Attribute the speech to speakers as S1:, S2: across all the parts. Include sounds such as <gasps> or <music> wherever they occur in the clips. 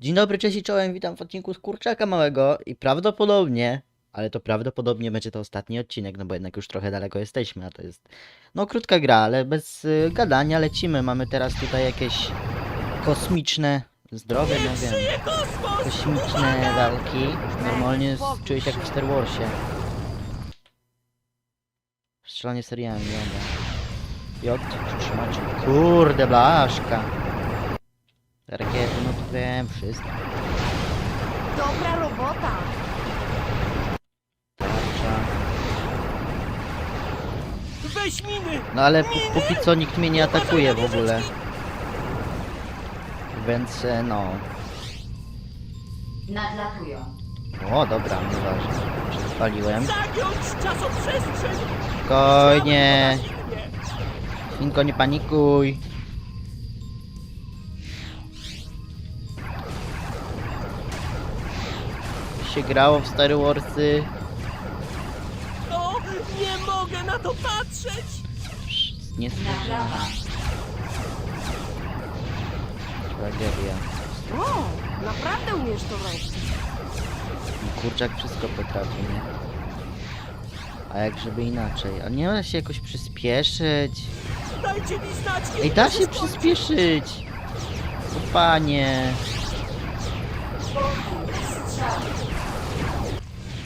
S1: Dzień dobry, cześć i czołem, witam w odcinku z Kurczaka Małego i prawdopodobnie, ale to prawdopodobnie będzie to ostatni odcinek, no bo jednak już trochę daleko jesteśmy, a to jest, no krótka gra, ale bez y, gadania lecimy. Mamy teraz tutaj jakieś kosmiczne zdrowie, no wiem, kosmiczne walki. Normalnie czuję się jak w Star Warsie. Strzelanie seriami. J, trzymać. Kurde, blaszka. Rakiety, no to wiem, wszystko.
S2: Dobra robota!
S1: Tarcza.
S3: Weź miny!
S1: No ale pó- póki co nikt mnie nie atakuje w ogóle. Więc e, no.
S4: Nadlatują.
S1: O, dobra, nieważne. Przespaliłem.
S3: Zagiąć czasoprzestrzeń!
S1: Spokojnie. Finko, nie panikuj. Się grało w Star Warsy.
S3: O, nie mogę na to patrzeć!
S1: Nie
S4: Naprawa.
S1: Tragedia.
S2: O, naprawdę umiesz to robić.
S1: Kurczak wszystko potrafi, nie? A jak żeby inaczej? A nie da się jakoś przyspieszyć?
S3: Dajcie mi znać, kiedy
S1: Ej, da
S3: to
S1: się
S3: skończy.
S1: przyspieszyć! O panie!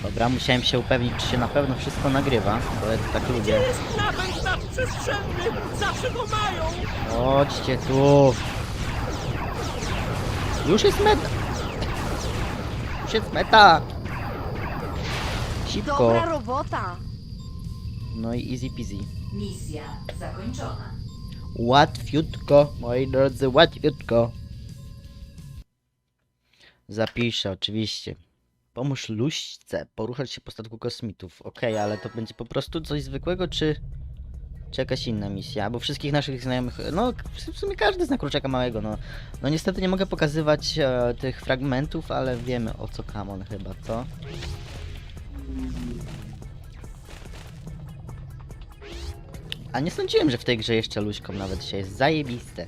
S1: Dobra, musiałem się upewnić, czy się na pewno wszystko nagrywa, bo ja to tak
S3: Gdzie
S1: lubię.
S3: jest napęd nadprzestrzenny? Zawsze go mają!
S1: Chodźcie tu! Już jest meta! Już jest meta! Szybko!
S2: Dobra robota!
S1: No i easy peasy.
S4: Misja zakończona.
S1: Łatwiutko, moi drodzy, łatwiutko. Zapiszę, oczywiście. Pomóż luśce poruszać się po statku kosmitów. Okej, ale to będzie po prostu coś zwykłego, czy... Czy jakaś inna misja? Bo wszystkich naszych znajomych... No, w sumie każdy zna Kurczaka Małego, no. No niestety nie mogę pokazywać e, tych fragmentów, ale wiemy o co Kamon chyba, co? A nie sądziłem, że w tej grze jeszcze luźką nawet się jest zajebiste.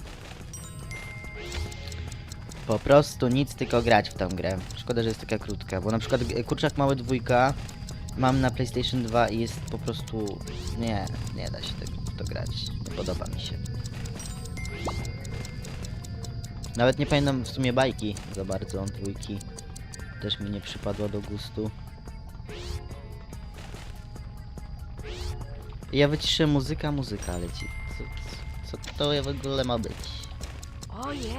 S1: Po prostu nic, tylko grać w tę grę. Szkoda, że jest taka krótka, bo na przykład e, Kurczak Mały dwójka mam na PlayStation 2 i jest po prostu... Nie, nie da się tego to grać. Nie podoba mi się. Nawet nie pamiętam w sumie bajki za bardzo dwójki. Też mi nie przypadła do gustu. Ja wyciszę muzyka, muzyka leci. Co, co, co to w ogóle ma być?
S2: Ojej!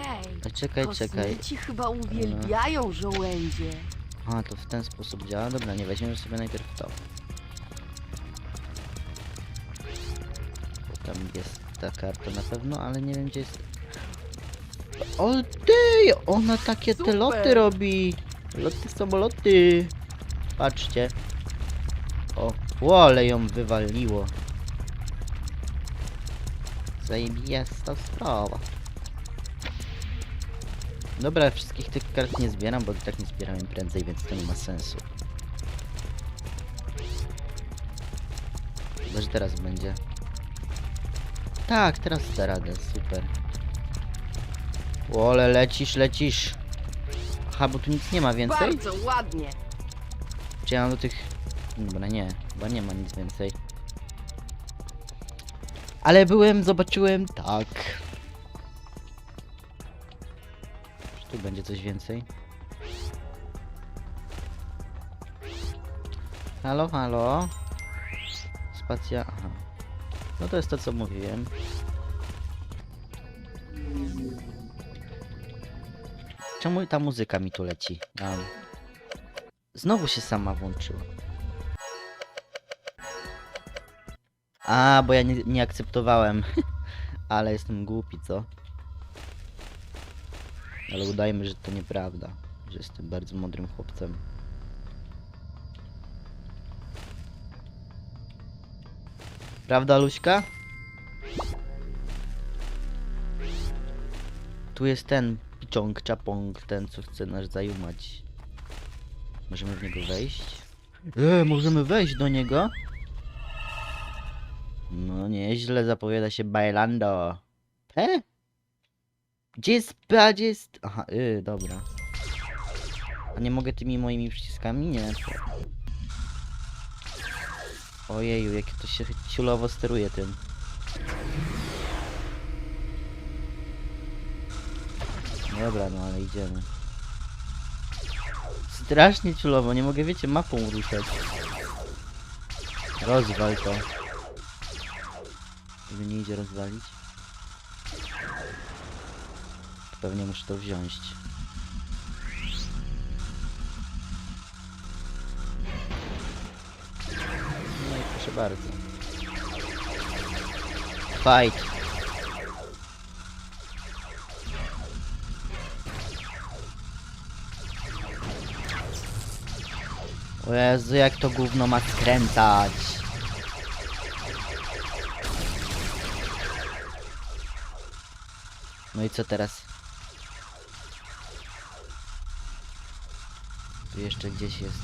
S1: A czekaj, czekaj.
S2: Kosmici chyba uwielbiają żołędzie.
S1: A, to w ten sposób działa? Dobra, nie weźmiemy sobie najpierw to. Tam jest ta karta na pewno, ale nie wiem gdzie jest... O ty! Ona takie te
S2: Super.
S1: loty robi! Loty samoloty! Patrzcie. O, ale ją wywaliło. Zajebista sprawa. Dobra, wszystkich tych kart nie zbieram, bo i tak nie zbieram im prędzej, więc to nie ma sensu. Chyba, że teraz będzie. Tak, teraz da radę, super. O, ale lecisz, lecisz. Aha, bo tu nic nie ma więcej?
S2: Bardzo ładnie!
S1: Czy ja mam do tych... Dobra, nie, chyba nie ma nic więcej. Ale byłem, zobaczyłem, tak. Tu będzie coś więcej? Halo, halo. Spacja, aha. No to jest to, co mówiłem. Czemu ta muzyka mi tu leci? Um. Znowu się sama włączyła. A, bo ja nie, nie akceptowałem. <laughs> Ale jestem głupi, co? Ale udajmy, że to nieprawda. Że jestem bardzo mądrym chłopcem. Prawda, Luśka? Tu jest ten piczong, czapong, ten co chce nas zajumać. Możemy w niego wejść? E, możemy wejść do niego? No nieźle zapowiada się Bailando. E? Gdzie jest, a. Aha, y, dobra. A nie mogę tymi moimi przyciskami? Nie. Ojeju, jakie to się ciulowo steruje tym. Dobra, no ale idziemy. Strasznie ciulowo, nie mogę, wiecie, mapą ruszać. Rozwal to. Gdyby nie idzie rozwalić. Pewnie muszę to wziąć. No i proszę bardzo. Fight! O Jezu, jak to gówno ma skręcać. No i co teraz? Jeszcze gdzieś jest.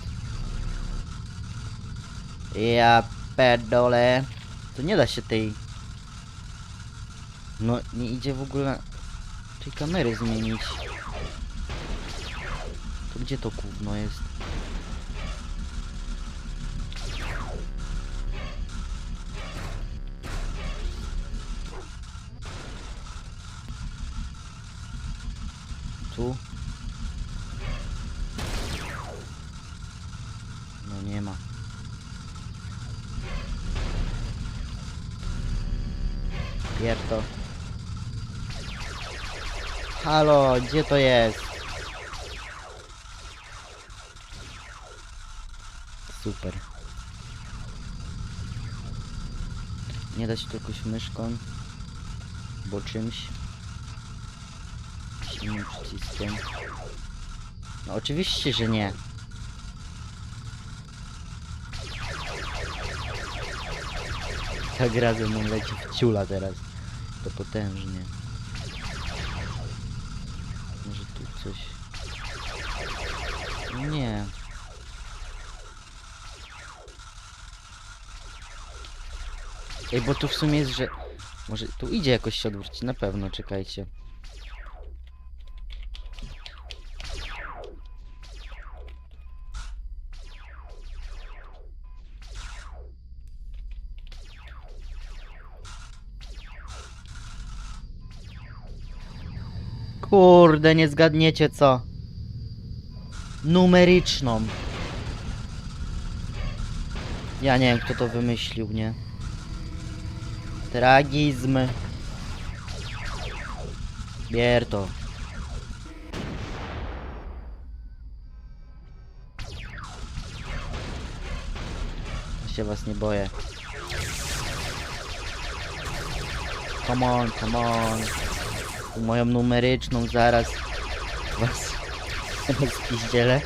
S1: Ja pedole. To nie da się tej... No, nie idzie w ogóle tej kamery zmienić. To gdzie to gówno jest? Halo, gdzie to jest? Super. Nie da się tu jakoś myszką? Bo czymś? Innym przyciskiem? No oczywiście, że nie. Ta gra ze mną leci w ciula teraz. To potężnie. Coś... Nie. Ej, bo tu w sumie jest, że... Może tu idzie jakoś się odwrócić, na pewno, czekajcie. Kurde, nie zgadniecie co. Numeryczną. Ja nie wiem kto to wymyślił, nie? Tragizm. Bier to. Ja się was nie boję. Come on, come on. Moją numeryczną zaraz was rozpiździelę.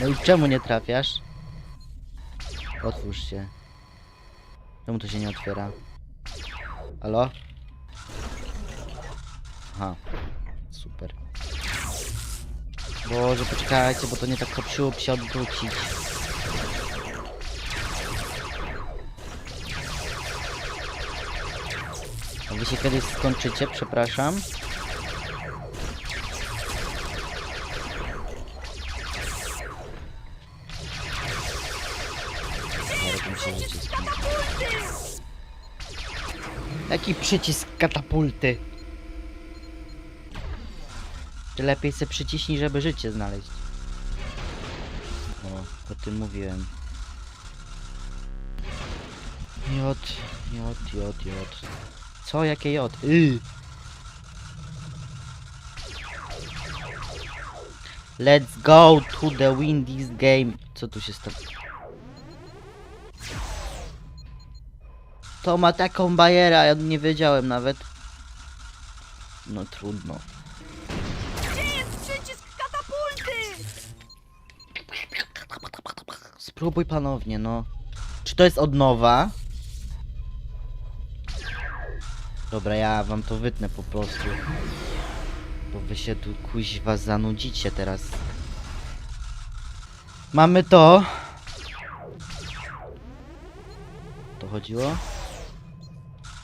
S1: No i czemu nie trafiasz? Otwórz się. Czemu to się nie otwiera? Halo? Aha. Super. Boże, poczekajcie, bo to nie tak hop się odwrócić. A wy się kiedyś skończycie, przepraszam. Jaki przycisk katapulty? Czy lepiej se przyciśnij, żeby życie znaleźć? O, o tym mówiłem. J, J, J, J. Co? Jakie J? Y. Let's go to the win this game. Co tu się stało? To ma taką bajerę, a ja nie wiedziałem nawet. No trudno.
S2: Gdzie jest przycisk katapulty?
S1: Spróbuj ponownie, no. Czy to jest od nowa? Dobra, ja wam to wytnę po prostu. Bo wy się tu kuźwa zanudzicie teraz. Mamy to. To chodziło?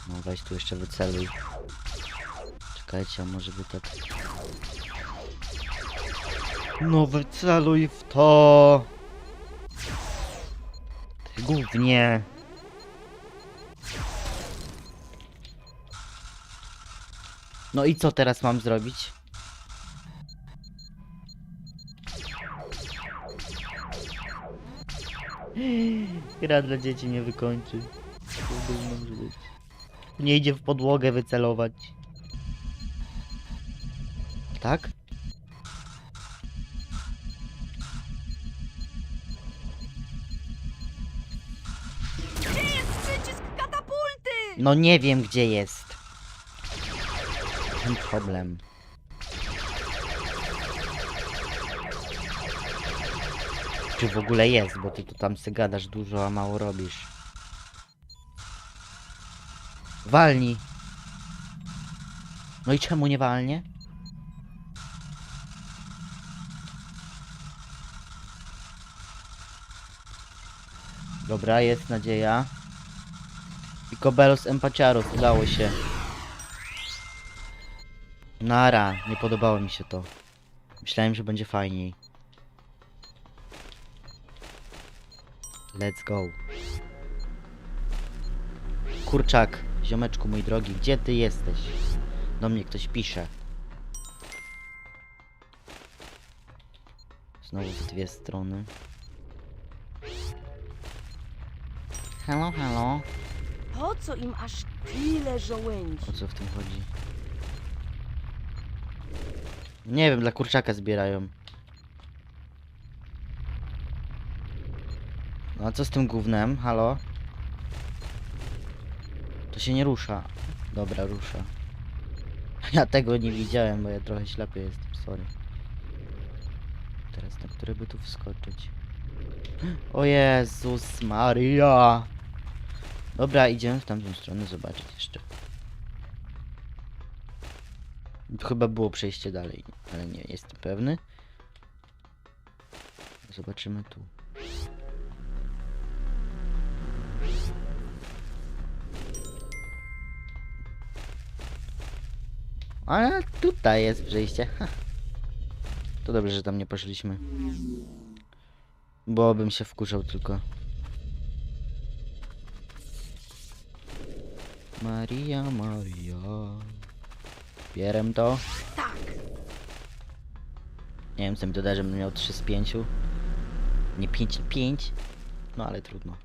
S1: No weź tu jeszcze wyceluj. Czekajcie, a może by tak... No wyceluj w to! Ty gównie! No i co teraz mam zrobić? <laughs> Gra dla dzieci nie wykończy. Nie idzie w podłogę wycelować. Tak? No nie wiem gdzie jest. Ten problem. Czy w ogóle jest, bo ty tu tam se gadasz dużo, a mało robisz. Walni. No i czemu nie walnie? Dobra, jest nadzieja. I Kobelos Empaciaros, udało się. Nara, nie podobało mi się to. Myślałem, że będzie fajniej. Let's go. Kurczak, ziomeczku mój drogi, gdzie ty jesteś? Do mnie ktoś pisze. Znowu w dwie strony. Hello, hello.
S2: Po co im aż tyle żołędzi?
S1: O co w tym chodzi? Nie wiem, dla kurczaka zbierają. No a co z tym gównem? Halo? To się nie rusza. Dobra, rusza. <laughs> Ja tego nie widziałem, bo ja trochę ślepy jestem, sorry. Teraz na które by tu wskoczyć? <gasps> O Jezus Maria! Dobra, idziemy w tamtą stronę zobaczyć jeszcze. Tu chyba było przejście dalej, ale nie jestem pewny. Zobaczymy tu. Ale tutaj jest przejście. Ha. To dobrze, że tam nie poszliśmy. Bo bym się wkurzał tylko. Maria, Maria. Bierem to.
S2: Tak,
S1: Nie wiem, co mi doda, żebym miał 3 z 5. Nie 5 na 5. No ale trudno.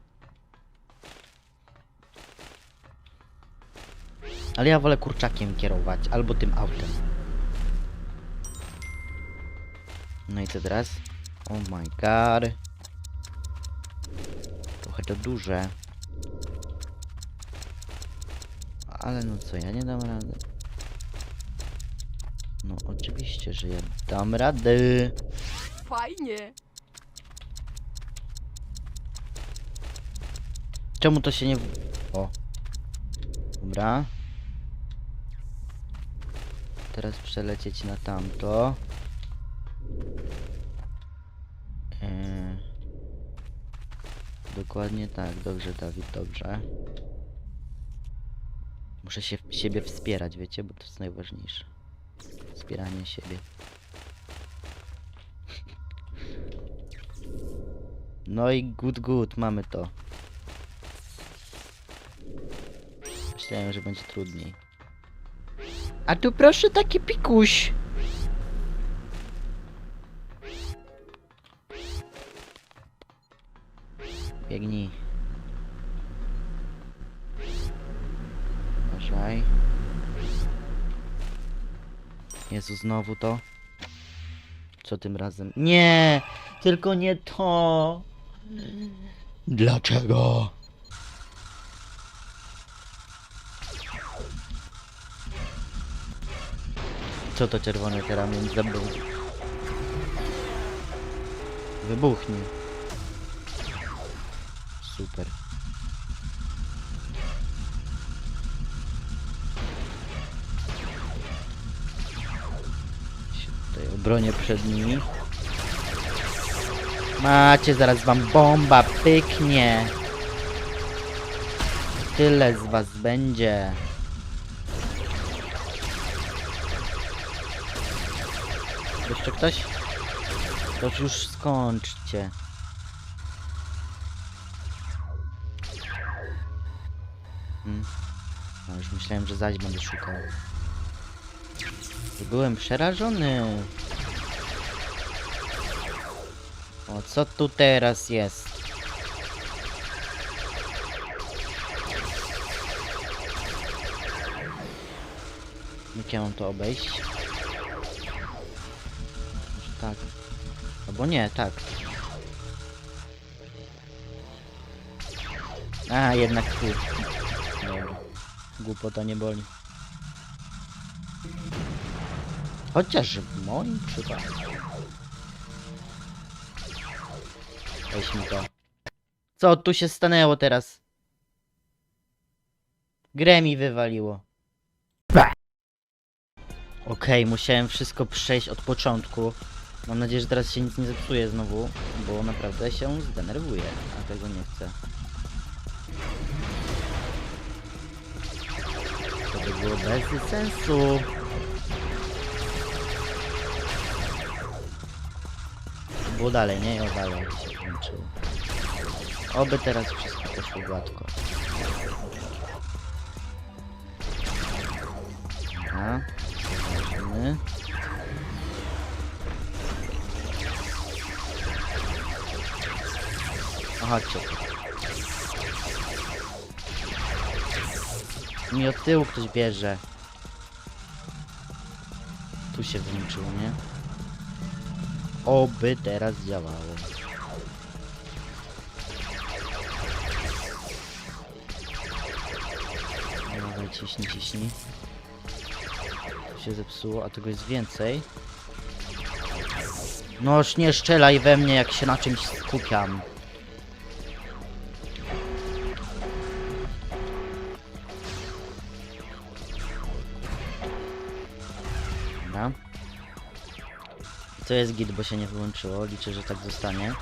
S1: Ale ja wolę kurczakiem kierować, albo tym autem. No i co teraz? Oh my god. Trochę to duże. Ale no co, ja nie dam rady. No oczywiście, że ja dam radę.
S2: fajnie.
S1: Czemu to się nie... O. Dobra. Teraz przelecieć na tamto. Eee. Dokładnie tak, dobrze Dawid, dobrze. Muszę się siebie wspierać, wiecie, bo to jest najważniejsze. Wspieranie siebie. No i good, good, mamy to. Myślałem, że będzie trudniej. A tu proszę taki pikuś. Biegnij. Uważaj. Jezu, znowu to. Co tym razem? Nie! Tylko nie to! Dlaczego? Co to czerwone teraz między? Wybuchnie. Super. Tutaj obronię przed nimi. Macie, zaraz wam bomba pyknie. Tyle z was będzie. Jeszcze ktoś? To już skończcie. Hmm. No już myślałem, że zaś będę szukał. Byłem przerażony. O, co tu teraz jest? Jak ja mam to obejść? Może tak. Albo nie, tak. A, jednak tu. Dobra. Głupota nie boli. Chociaż w moim przypadku. Weź mi to. Co tu się stanęło teraz? Grę mi wywaliło. Okej, musiałem wszystko przejść od początku. Mam nadzieję, że teraz się nic nie zepsuje znowu, bo naprawdę się zdenerwuję, a tego nie chcę. To by było bez sensu. To było dalej, nie? O, dalej Oby teraz wszystko poszło gładko. Dobra, zobaczymy. O, chodźcie. Mi od tyłu ktoś bierze. Tu się włączyło, nie? Oby teraz działało. Ciśnij, ciśnij. Tu się zepsuło, a tego jest więcej. Noż nie strzelaj we mnie, jak się na czymś skupiam. Dobra. To jest git, bo się nie wyłączyło. Liczę, że tak zostanie.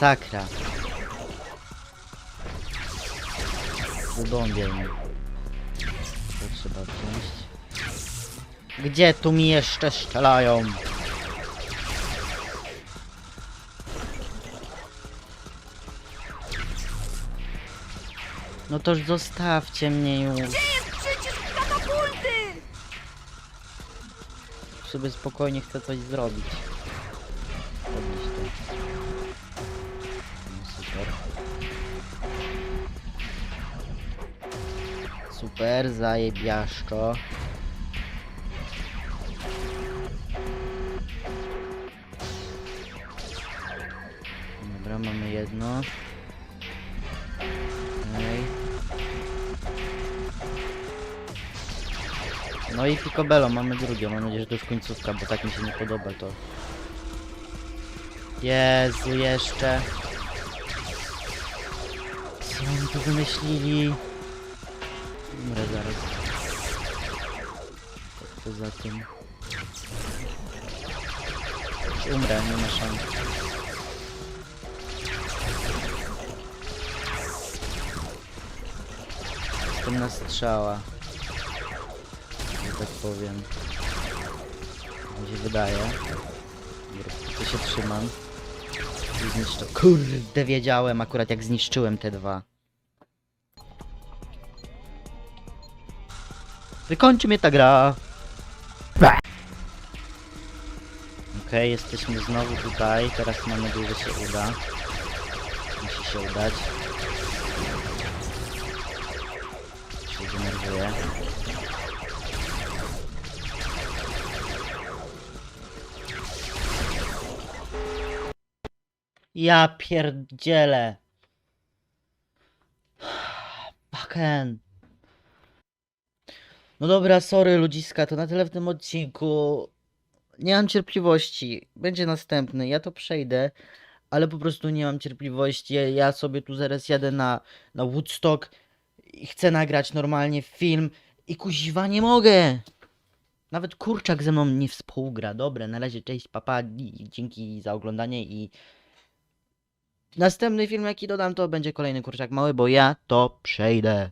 S1: Masakra. Wybąbię mi. To trzeba wziąć. Gdzie tu mi jeszcze strzelają? No to już zostawcie mnie już. Sobie spokojnie chcę coś zrobić. Super, zajebiaszczo. Dobra, mamy jedno. No i Picobello, mamy drugie. Mam nadzieję, że to już końcówka, bo tak mi się nie podoba to. Jezu, jeszcze. Co oni tu wymyślili? Umrę zaraz. Tak poza tym. Umrę, nie ma szans. Jestem na strzała że tak powiem. Mi się wydaje. To się trzymam. Zniszczę. Kurde, wiedziałem akurat jak zniszczyłem te dwa. Wykończy mnie ta gra. Okej, jesteśmy znowu tutaj. Teraz mam nadzieję, że się uda. Musi się udać. Się denerwuję. Ja pierdzielę. <sighs> Baken. No dobra, sorry ludziska, to na tyle w tym odcinku. Nie mam cierpliwości. Będzie następny, ja to przejdę, ale po prostu nie mam cierpliwości. Ja, sobie tu zaraz jadę na, na Woodstock i chcę nagrać normalnie film i kuźwa nie mogę. Nawet kurczak ze mną nie współgra. Dobra, na razie cześć, papa, dzięki za oglądanie i Następny film, jaki dodam, to będzie kolejny kurczak mały, bo ja to przejdę.